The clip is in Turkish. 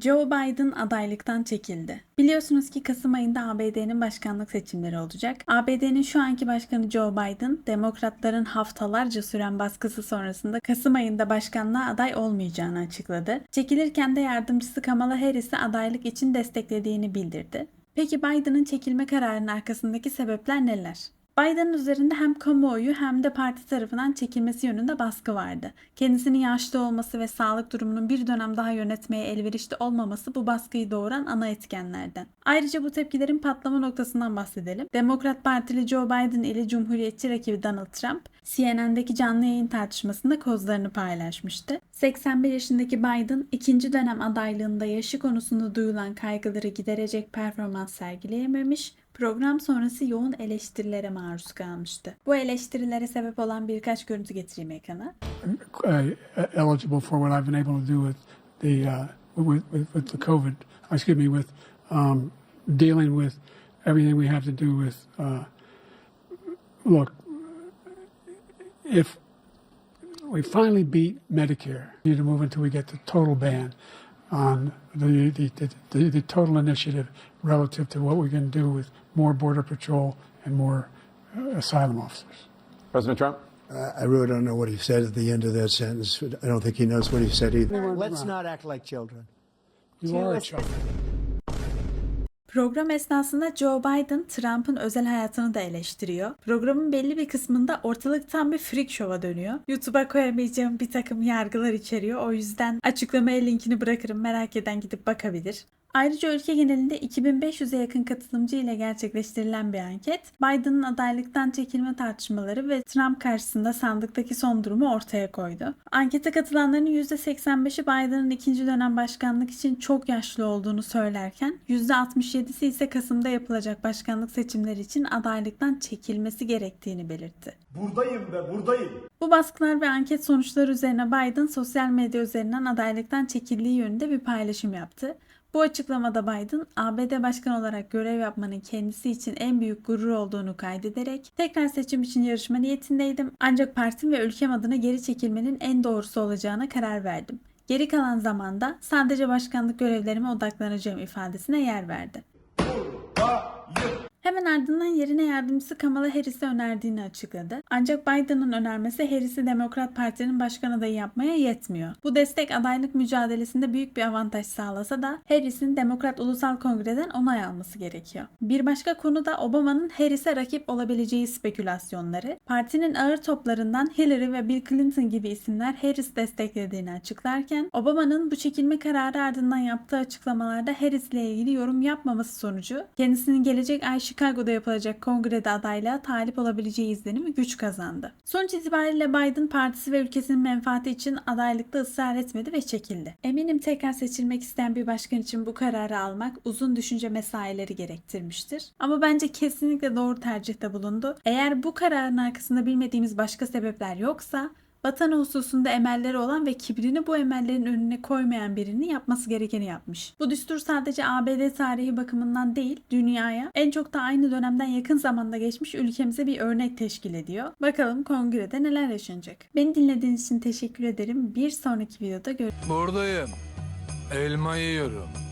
Joe Biden adaylıktan çekildi. Biliyorsunuz ki Kasım ayında ABD'nin başkanlık seçimleri olacak. ABD'nin şu anki başkanı Joe Biden, demokratların haftalarca süren baskısı sonrasında Kasım ayında başkanlığa aday olmayacağını açıkladı. Çekilirken de yardımcısı Kamala Harris'i adaylık için desteklediğini bildirdi. Peki Biden'ın çekilme kararının arkasındaki sebepler neler? Biden'ın üzerinde hem kamuoyu hem de parti tarafından çekilmesi yönünde baskı vardı. Kendisinin yaşlı olması ve sağlık durumunun bir dönem daha yönetmeye elverişli olmaması bu baskıyı doğuran ana etkenlerden. Ayrıca bu tepkilerin patlama noktasından bahsedelim. Demokrat Partili Joe Biden ile Cumhuriyetçi rakibi Donald Trump, CNN'deki canlı yayın tartışmasında kozlarını paylaşmıştı. 81 yaşındaki Biden, ikinci dönem adaylığında yaşı konusunda duyulan kaygıları giderecek performans sergileyememiş, program sonrası yoğun eleştirilere maruz kalmıştı. Bu eleştirilere sebep olan birkaç görüntü getireyim ekrana. uh, eligible for what I've been able to do with the uh, with, with, with the COVID. Excuse me, with um, dealing with everything we have to do with. Uh, look, if we finally beat Medicare, we need to move until we get the total ban on the the, the, the, the total initiative relative to what we can do with more border patrol and more uh, asylum officers. President Trump? I I really don't know what he said at the end of that sentence. I don't think he knows what he said either. Let's not act like children. You are a child. Program esnasında Joe Biden Trump'ın özel hayatını da eleştiriyor. Programın belli bir kısmında ortalık tam bir freak show'a dönüyor. YouTube'a koyamayacağım bir takım yargılar içeriyor. O yüzden açıklamaya linkini bırakırım. Merak eden gidip bakabilir. Ayrıca ülke genelinde 2500'e yakın katılımcı ile gerçekleştirilen bir anket, Biden'ın adaylıktan çekilme tartışmaları ve Trump karşısında sandıktaki son durumu ortaya koydu. Ankete katılanların %85'i Biden'ın ikinci dönem başkanlık için çok yaşlı olduğunu söylerken, %67'si ise Kasım'da yapılacak başkanlık seçimleri için adaylıktan çekilmesi gerektiğini belirtti. Buradayım ve buradayım. Bu baskılar ve anket sonuçları üzerine Biden sosyal medya üzerinden adaylıktan çekildiği yönünde bir paylaşım yaptı. Bu açıklamada Biden, ABD başkanı olarak görev yapmanın kendisi için en büyük gurur olduğunu kaydederek tekrar seçim için yarışma niyetindeydim ancak partim ve ülkem adına geri çekilmenin en doğrusu olacağına karar verdim. Geri kalan zamanda sadece başkanlık görevlerime odaklanacağım ifadesine yer verdi. Ardından yerine yardımcısı Kamala Harris'i önerdiğini açıkladı. Ancak Biden'ın önermesi Harris'i Demokrat Parti'nin başkan adayı yapmaya yetmiyor. Bu destek adaylık mücadelesinde büyük bir avantaj sağlasa da Harris'in Demokrat Ulusal Kongre'den onay alması gerekiyor. Bir başka konu da Obama'nın Harris'e rakip olabileceği spekülasyonları. Partinin ağır toplarından Hillary ve Bill Clinton gibi isimler Harris desteklediğini açıklarken Obama'nın bu çekilme kararı ardından yaptığı açıklamalarda Harris ile ilgili yorum yapmaması sonucu kendisinin gelecek ay Chicago'da yapılacak kongrede adaylığa talip olabileceği izlenimi güç kazandı. Sonuç itibariyle Biden partisi ve ülkesinin menfaati için adaylıkta ısrar etmedi ve çekildi. Eminim tekrar seçilmek isteyen bir başkan için bu kararı almak uzun düşünce mesaileri gerektirmiştir. Ama bence kesinlikle doğru tercihte bulundu. Eğer bu kararın arkasında bilmediğimiz başka sebepler yoksa Vatan hususunda emelleri olan ve kibrini bu emellerin önüne koymayan birinin yapması gerekeni yapmış. Bu düstur sadece ABD tarihi bakımından değil, dünyaya en çok da aynı dönemden yakın zamanda geçmiş ülkemize bir örnek teşkil ediyor. Bakalım kongrede neler yaşanacak. Beni dinlediğiniz için teşekkür ederim. Bir sonraki videoda görüşürüz. Buradayım. Elma yiyorum.